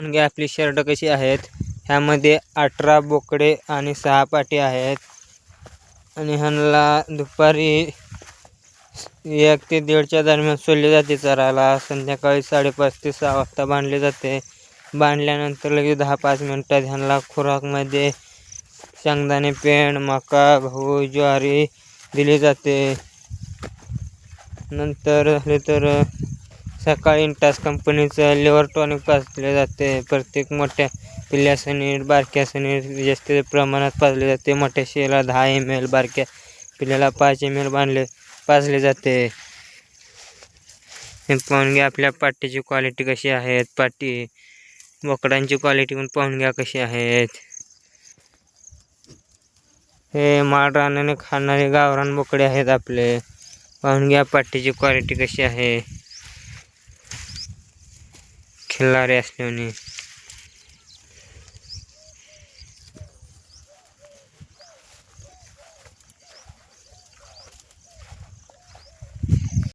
घ्या आपली शर्ट कशी आहेत? ह्यामध्ये अठरा बोकडे आणि सहा पाटी आहेत. आणि ह्यांना दुपारी एक ते दीडच्या दरम्यान सोडले जाते चरायला. संध्याकाळी साडेपाच ते सहा वाजता बांधले जाते. बांधल्यानंतर लगेच दहा पाच मिनटात ह्यांना खुराकमध्ये शेंगदाणे पेंड मका गहू ज्वारी दिली जाते. नंतर झाले तर सकाळी इंटास कंपनीचं लिव्हर टॉनिक पाजले जाते. प्रत्येक मोठ्या पिल्ल्यासनी बारक्यासनी जास्त प्रमाणात पाजले जाते. मोठ्या शेला दहा एम एल बारक्या पिल्ल्याला पाच एम एल बांधले पाजले जाते. हे पाहून घ्या आपल्या पाटीची क्वालिटी कशी आहेत. पाटी बोकडांची क्वालिटी पण पाहून घ्या कशी आहेत. हे माळ रानाने खाणारे गावरान बोकडे आहेत आपले. पाहून घ्या पाटीची क्वालिटी कशी आहे. છેલ્લા રેસની